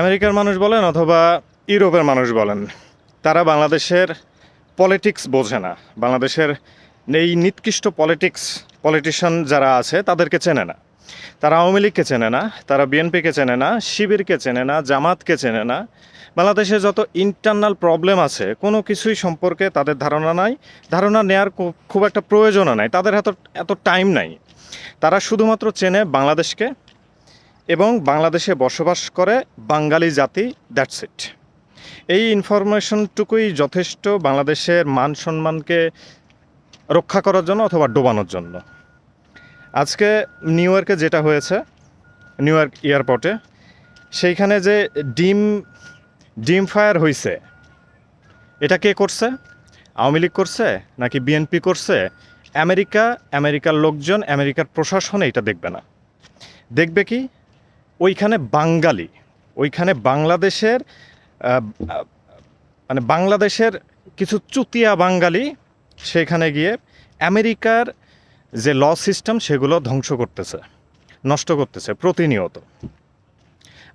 আমেরিকার মানুষ বলেন অথবা ইউরোপের মানুষ বলেন, তারা বাংলাদেশের পলিটিক্স বোঝে না। বাংলাদেশের এই নিকৃষ্ট পলিটিক্স পলিটিশিয়ান যারা আছে, তাদেরকে চেনে না। তারা আওয়ামী লীগকে চেনে না, তারা বিএনপিকে চেনে না, শিবিরকে চেনে না, জামাতকে চেনে না। বাংলাদেশে যত ইন্টারনাল প্রবলেম আছে, কোনো কিছুই সম্পর্কে তাদের ধারণা নাই। ধারণা নেয়ার খুব একটা প্রয়োজনও নাই। তাদের এত এত টাইম নাই। তারা শুধুমাত্র চেনে বাংলাদেশকে এবং বাংলাদেশে বসবাস করে বাঙালি জাতি দ্যাটস ইট এই ইনফরমেশনটুকুই যথেষ্ট বাংলাদেশের মান সম্মানকে রক্ষা করার জন্য অথবা ডোবানোর জন্য। আজকে নিউ ইয়র্কে যেটা হয়েছে, নিউ ইয়র্ক এয়ারপোর্টে, সেইখানে যে ডিম ডিম ফায়ার হয়েছে এটা কে করছে? আওয়ামী লীগ করছে নাকি বিএনপি করছে? আমেরিকা, আমেরিকার লোকজন, আমেরিকার প্রশাসন এটা দেখবে না। দেখবে কি? ওইখানে বাঙালি, ওইখানে বাংলাদেশের মানে বাংলাদেশের কিছু চুতিয়া বাঙালি সেখানে গিয়ে আমেরিকার যে ল সিস্টেম সেগুলো ধ্বংস করতেছে, নষ্ট করতেছে প্রতিনিয়ত।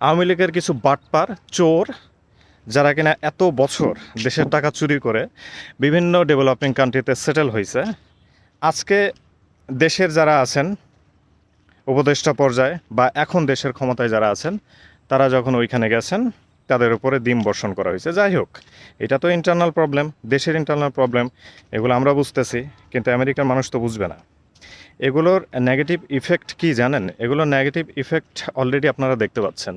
আওয়ামী লীগের কিছু বাটপার, চোর, যারা কিনা এত বছর দেশের টাকা চুরি করে বিভিন্ন ডেভেলপিং কান্ট্রিতে সেটেল হয়েছে, আজকে দেশের যারা আছেন উপদেষ্টা পর্যায়ে বা এখন দেশের ক্ষমতায় যারা আছেন, তারা যখন ওইখানে গেছেন, তাদের উপরে ডিম বর্ষণ করা হয়েছে। যাই হোক, এটা তো ইন্টারনাল প্রবলেম দেশের ইন্টারনাল প্রবলেম এগুলো আমরা বুঝতেছি, কিন্তু আমেরিকার মানুষ তো বুঝবে না। এগুলোর নেগেটিভ ইফেক্ট কি জানেন? এগুলোর নেগেটিভ ইফেক্ট অলরেডি আপনারা দেখতে পাচ্ছেন।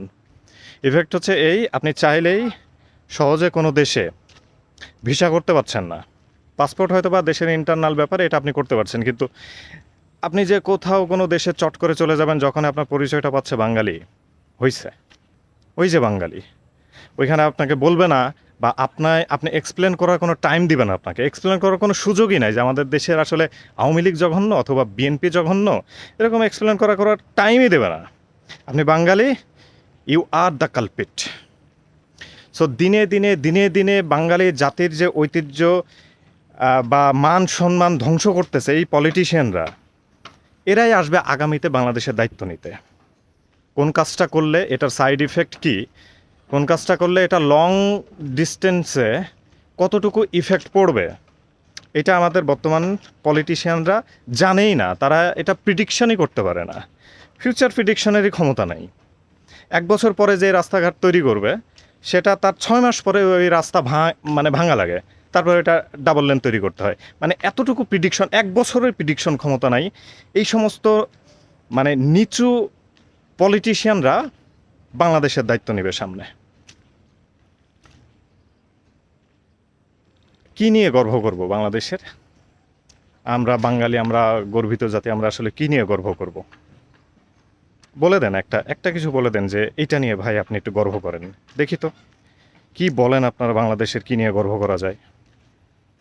ইফেক্ট হচ্ছে এই, আপনি চাইলেই সহজে কোনো দেশে ভিসা করতে পারছেন না। পাসপোর্ট হয়তো বা দেশের ইন্টারনাল ব্যাপারে এটা আপনি করতে পারছেন, কিন্তু আপনি যে কোথাও কোনো দেশে চট করে চলে যাবেন যখন আপনার পরিচয়টা পাচ্ছে বাঙালি, হইছে। ওই যে বাঙালি। ওইখানে আপনাকে বলবে না বা আপনার আপনি এক্সপ্লেন করার কোনো টাইম দিবে না আপনাকে। এক্সপ্লেন করার কোনো সুযোগই নাই যে আমাদের দেশের আসলে আওয়ামী লীগ জঘন্য অথবা বিএনপি জঘন্য, এরকম এক্সপ্লেন করা করার টাইমই দেবে না। আপনি Bangali you are the culprit so দিনে দিনে দিনে দিনে বাঙালি জাতির যে ঐতিহ্য বা মান সম্মান ধ্বংস করতেছে এই পলিটিশিয়ানরা এরাই আসবে আগামীতে বাংলাদেশের দায়িত্ব নিতে। কোন কাজটা করলে এটার সাইড ইফেক্ট কি? কোন কাজটা করলে এটা লং ডিস্টেন্সে কতটুকু ইফেক্ট পড়বে? এটা আমাদের বর্তমান পলিটিশিয়ানরা জানেই না। তারা এটা প্রিডিকশনই করতে পারে না। ফিউচার প্রিডিকশনেরই ক্ষমতা নেই। এক বছর পরে যে রাস্তাঘাট তৈরি করবে সেটা তার ছয় মাস পরে ওই রাস্তা ভা মানে ভাঙা লাগে। তারপরে এটা ডাবল লেন তৈরি করতে হয়। মানে এতটুকু প্রিডিকশন এক বছরের প্রিডিকশন ক্ষমতা নাই। এই সমস্ত মানে নিচু পলিটিশিয়ানরা বাংলাদেশের দায়িত্ব নেবে সামনে। কি নিয়ে গর্ব করব বাংলাদেশের? আমরা বাঙালি, আমরা গর্বিত জাতি, আমরা আসলে কি নিয়ে গর্ব করব? বলে দেন একটা একটা কিছু বলে দেন যে এটা নিয়ে ভাই আপনি একটু গর্ব করেন। দেখি তো, কি বলেন আপনারা বাংলাদেশের কী নিয়ে গর্ব করা যায়?